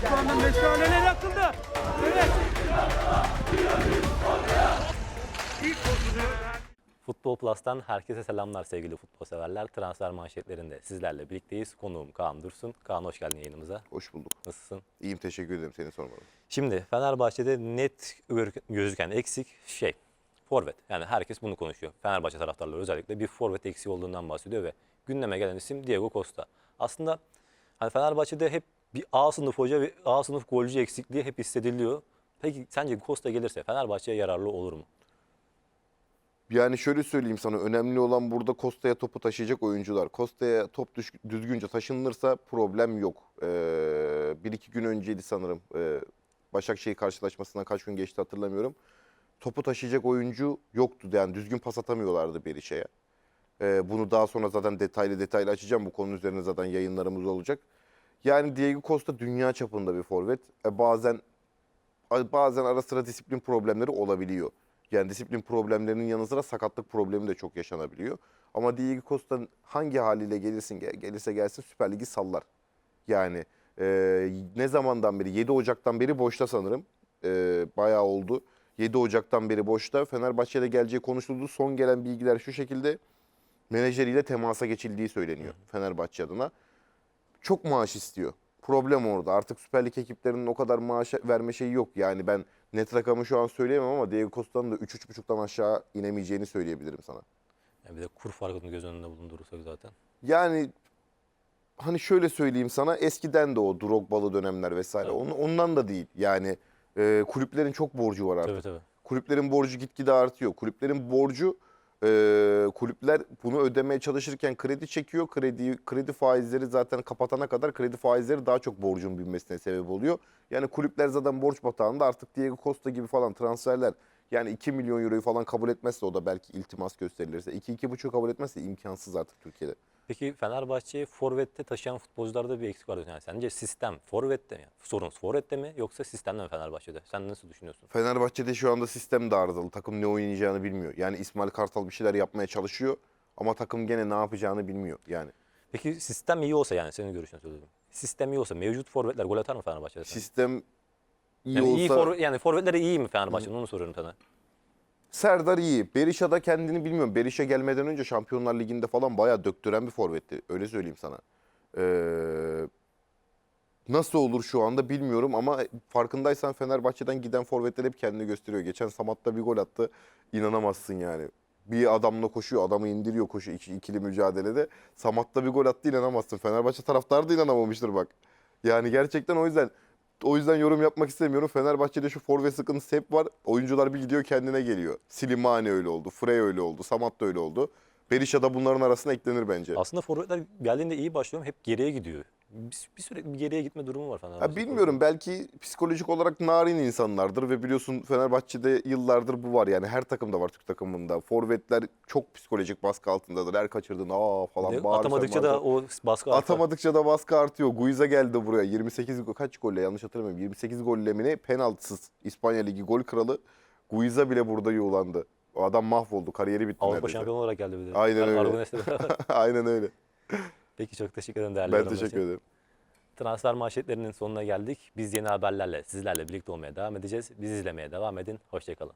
Şu anda meşaleler yakıldı. Evet. Futbol Plus'tan herkese selamlar sevgili futbol severler. Transfer manşetlerinde sizlerle birlikteyiz. Konuğum Kaan Dursun. Kaan hoş geldin yayınımıza. Hoş bulduk. Nasılsın? İyiyim teşekkür ederim seni sormadım. Şimdi Fenerbahçe'de net gözüken eksik şey forvet. Yani herkes bunu konuşuyor. Fenerbahçe taraftarları özellikle bir forvet eksiği olduğundan bahsediyor ve gündeme gelen isim Diego Costa. Aslında hani Fenerbahçe'de hep bir A sınıf hoca ve A sınıf golcü eksikliği hep hissediliyor. Peki sence Costa gelirse Fenerbahçe'ye yararlı olur mu? Yani şöyle söyleyeyim sana önemli olan burada Kosta'ya topu taşıyacak oyuncular. Kosta'ya top düzgünce taşınırsa problem yok. Ee, bir iki gün önceydi sanırım. Ee, Başakşehir karşılaşmasından kaç gün geçti hatırlamıyorum. Topu taşıyacak oyuncu yoktu. Yani düzgün pas atamıyorlardı Berişe'ye. Ee, bunu daha sonra zaten detaylı detaylı açacağım. Bu konu üzerine zaten yayınlarımız olacak. Yani Diego Costa dünya çapında bir forvet. Ee, bazen bazen ara sıra disiplin problemleri olabiliyor. Yani disiplin problemlerinin yanı sıra sakatlık problemi de çok yaşanabiliyor. Ama Diego Costa hangi haliyle gelirsin gel- gelirse gelsin Süper Lig'i sallar. Yani e, ne zamandan beri 7 Ocak'tan beri boşta sanırım. E, bayağı oldu. 7 Ocak'tan beri boşta. Fenerbahçe'de geleceği konuşuldu. Son gelen bilgiler şu şekilde menajeriyle temasa geçildiği söyleniyor Fenerbahçe adına. Çok maaş istiyor. Problem orada. Artık Süper Lig ekiplerinin o kadar maaş verme şeyi yok. Yani ben net rakamı şu an söyleyemem ama Diego Costa'nın da 3-3,5'tan aşağı inemeyeceğini söyleyebilirim sana. Yani bir de kur farkını göz önünde bulundurursak zaten. Yani hani şöyle söyleyeyim sana eskiden de o Drogba'lı dönemler vesaire. Onun- ondan da değil. Yani e, kulüplerin çok borcu var artık. Tabii tabii. Kulüplerin borcu gitgide artıyor. Kulüplerin borcu e, kulüpler bunu ödemeye çalışırken kredi çekiyor. Kredi kredi faizleri zaten kapatana kadar kredi faizleri daha çok borcun binmesine sebep oluyor. Yani kulüpler zaten borç batağında artık Diego Costa gibi falan transferler yani 2 milyon euroyu falan kabul etmezse o da belki iltimas gösterilirse 2-2,5 kabul etmezse imkansız artık Türkiye'de. Peki Fenerbahçe'yi forvette taşıyan futbolcularda bir eksik var. Yani sence sistem forvette mi? Sorun forvette mi yoksa sistemde mi Fenerbahçe'de? Sen nasıl düşünüyorsun? Fenerbahçe'de şu anda sistem de arızalı. Takım ne oynayacağını bilmiyor. Yani İsmail Kartal bir şeyler yapmaya çalışıyor ama takım gene ne yapacağını bilmiyor yani. Peki sistem iyi olsa yani senin görüşünü söyledim. Sistem iyi olsa mevcut forvetler gol atar mı Fenerbahçe'de? Sistem iyi yani iyi olsa forvet, yani forvetleri iyi mi Fenerbahçe'nin onu soruyorum sana. Serdar iyi. Berisha da kendini bilmiyorum. Berisha gelmeden önce Şampiyonlar Ligi'nde falan bayağı döktüren bir forvetti. Öyle söyleyeyim sana. Ee, nasıl olur şu anda bilmiyorum ama farkındaysan Fenerbahçe'den giden forvetler hep kendini gösteriyor. Geçen Samat'ta bir gol attı. İnanamazsın yani. Bir adamla koşuyor, adamı indiriyor koşu iki, ikili mücadelede. Samat'ta bir gol attı inanamazsın. Fenerbahçe taraftarı da inanamamıştır bak. Yani gerçekten o yüzden o yüzden yorum yapmak istemiyorum. Fenerbahçe'de şu forvet sıkıntısı hep var. Oyuncular bir gidiyor kendine geliyor. Silimani öyle oldu. Frey öyle oldu. Samat da öyle oldu. Berisha da bunların arasına eklenir bence. Aslında forvetler geldiğinde iyi başlıyor ama hep geriye gidiyor. Bir, bir sürekli bir geriye gitme durumu var Fenerbahçe'de. Ha, bilmiyorum belki psikolojik olarak narin insanlardır ve biliyorsun Fenerbahçe'de yıllardır bu var yani her takımda var Türk takımında. Forvetler çok psikolojik baskı altındadır. Her kaçırdığın aa falan de bağırırsan atamadıkça da o baskı artar. Atamadıkça da baskı artıyor. Guiza geldi buraya. 28 go- kaç golle yanlış hatırlamıyorum. 28 golle mi ne? Penaltısız İspanya Ligi gol kralı. Guiza bile burada yuğlandı. O adam mahvoldu. Kariyeri bitti Avrupa neredeyse. şampiyonu olarak geldi bir de. Aynen Ar- öyle. Aynen öyle. Peki çok teşekkür ederim değerli Ben yorumlar teşekkür için. ederim. Transfer manşetlerinin sonuna geldik. Biz yeni haberlerle sizlerle birlikte olmaya devam edeceğiz. Bizi izlemeye devam edin. Hoşçakalın.